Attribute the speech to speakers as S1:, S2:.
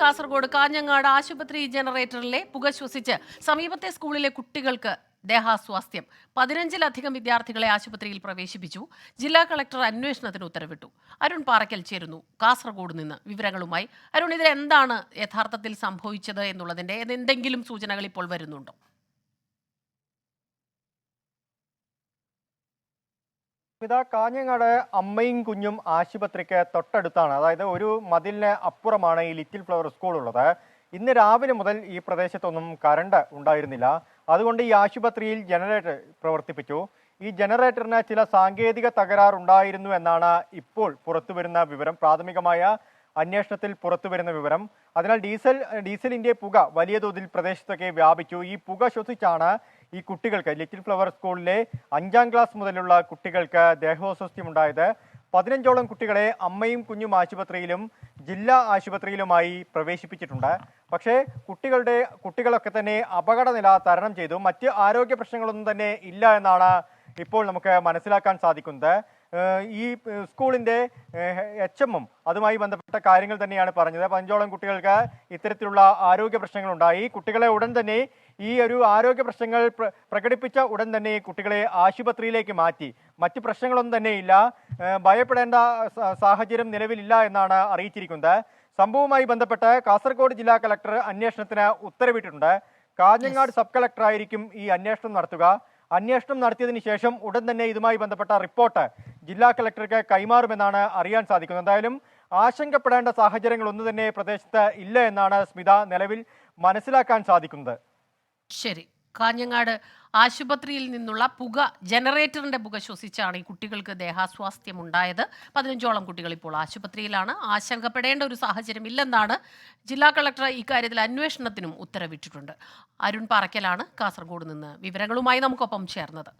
S1: കാസർഗോഡ് കാഞ്ഞങ്ങാട് ആശുപത്രി ജനറേറ്ററിലെ പുക ശ്വസിച്ച് സമീപത്തെ സ്കൂളിലെ കുട്ടികൾക്ക് ദേഹാസ്വാസ്ഥ്യം. പതിനഞ്ചിലധികം വിദ്യാർത്ഥികളെ ആശുപത്രിയിൽ പ്രവേശിപ്പിച്ചു. ജില്ലാ കളക്ടർ അന്വേഷണത്തിന് ഉത്തരവിട്ടു. അരുൺ പാറയ്ക്കൽ ചേരുന്നു. കാസർഗോഡ് നിന്ന് വിവരങ്ങളുമായി. അരുൺ ഇതിൽ എന്താണ് യഥാർത്ഥത്തിൽ സംഭവിച്ചത് എന്നുള്ളതിന്റെ എന്തെങ്കിലും സൂചനകൾ ഇപ്പോൾ വരുന്നുണ്ടോ?
S2: ഇതാ കാഞ്ഞങ്ങാട് അമ്മയും കുഞ്ഞും ആശുപത്രിക്ക് തൊട്ടടുത്താണ്. അതായത് ഒരു മതിലിന് അപ്പുറമാണ് ഈ ലിറ്റിൽ ഫ്ലവർ സ്കൂൾ ഉള്ളത്. ഇന്ന് രാവിലെ മുതൽ ഈ പ്രദേശത്തൊന്നും കറണ്ട് ഉണ്ടായിരുന്നില്ല. അതുകൊണ്ട് ഈ ആശുപത്രിയിൽ ജനറേറ്റർ പ്രവർത്തിപ്പിച്ചു. ഈ ജനറേറ്ററിന് ചില സാങ്കേതിക തകരാറുണ്ടായിരുന്നു എന്നാണ് ഇപ്പോൾ പുറത്തുവരുന്ന വിവരം. പ്രാഥമികമായ അന്വേഷണത്തിൽ പുറത്തുവരുന്ന വിവരം. അതിനാൽ ഡീസൽ ഡീസലിന്റെ പുക വലിയ തോതിൽ പ്രദേശത്തൊക്കെ വ്യാപിച്ചു. ഈ പുക ശ്വസിച്ചാണ് ഈ കുട്ടികൾക്ക് ലിറ്റിൽ ഫ്ലവർ സ്കൂളിലെ അഞ്ചാം ക്ലാസ് മുതലുള്ള കുട്ടികൾക്ക് ദേഹോസ്വസ്ഥ്യമുണ്ടായത്. പതിനഞ്ചോളം കുട്ടികളെ അമ്മയും കുഞ്ഞും ആശുപത്രിയിലും ജില്ലാ ആശുപത്രിയിലുമായി പ്രവേശിപ്പിച്ചിട്ടുണ്ട്. പക്ഷേ കുട്ടികളുടെ കുട്ടികളൊക്കെ തന്നെ അപകടനില തരണം ചെയ്തു. മറ്റ് ആരോഗ്യ പ്രശ്നങ്ങളൊന്നും തന്നെ ഇല്ല എന്നാണ് ഇപ്പോൾ നമുക്ക് മനസ്സിലാക്കാൻ സാധിക്കുന്നത്. ഈ സ്കൂളിന്റെ എച്ച് എമ്മും അതുമായി ബന്ധപ്പെട്ട കാര്യങ്ങൾ തന്നെയാണ് പറഞ്ഞത്. പഞ്ചോളം കുട്ടികൾക്ക് ഇത്തരത്തിലുള്ള ആരോഗ്യ പ്രശ്നങ്ങളുണ്ടായി. കുട്ടികളെ ഉടൻ തന്നെ ഈ ഒരു ആരോഗ്യ പ്രശ്നങ്ങൾ പ്ര- പ്രകടിപ്പിച്ച ഉടൻ തന്നെ കുട്ടികളെ ആശുപത്രിയിലേക്ക് മാറ്റി. മറ്റ് പ്രശ്നങ്ങളൊന്നും തന്നെ ഇല്ല. ഭയപ്പെടേണ്ട സാഹചര്യം നിലവിലില്ല എന്നാണ് അറിയിച്ചിരിക്കുന്നത്. സംഭവവുമായി ബന്ധപ്പെട്ട് കാസർഗോഡ് ജില്ലാ കലക്ടർ അന്വേഷണത്തിന് ഉത്തരവിട്ടിട്ടുണ്ട്. കാഞ്ഞങ്ങാട് സബ് കളക്ടറായിരിക്കും ഈ അന്വേഷണം നടത്തുക. അന്വേഷണം നടത്തിയതിന് ശേഷം ഉടൻ തന്നെ ഇതുമായി ബന്ധപ്പെട്ട റിപ്പോർട്ട് ജില്ലാ കളക്ടർക്ക് കൈമാറുമെന്നാണ് അറിയാൻ സാധിക്കുന്നത്. എന്തായാലും ആശങ്കപ്പെടേണ്ട സാഹചര്യങ്ങൾ ഒന്നു തന്നെ പ്രദേശത്ത് ഇല്ല എന്നാണ് സ്മിത നിലവിൽ മനസ്സിലാക്കാൻ സാധിക്കുന്നത്.
S1: ശരി. കാഞ്ഞങ്ങാട് ആശുപത്രിയിൽ നിന്നുള്ള പുക ജനറേറ്ററിന്റെ പുക ശ്വസിച്ചാണ് ഈ കുട്ടികൾക്ക് ദേഹാസ്വാസ്ഥ്യം ഉണ്ടായത് പതിനഞ്ചോളം കുട്ടികൾ ഇപ്പോൾ ആശുപത്രിയിലാണ്. ആശങ്കപ്പെടേണ്ട ഒരു സാഹചര്യം ഇല്ലെന്നാണ് ജില്ലാ കളക്ടർ ഇക്കാര്യത്തിൽ അന്വേഷണത്തിനും ഉത്തരവിട്ടിട്ടുണ്ട്. അരുൺ പറക്കലാണ് കാസർഗോഡ് നിന്ന് വിവരങ്ങളുമായി നമുക്കൊപ്പം ചേർന്നത്.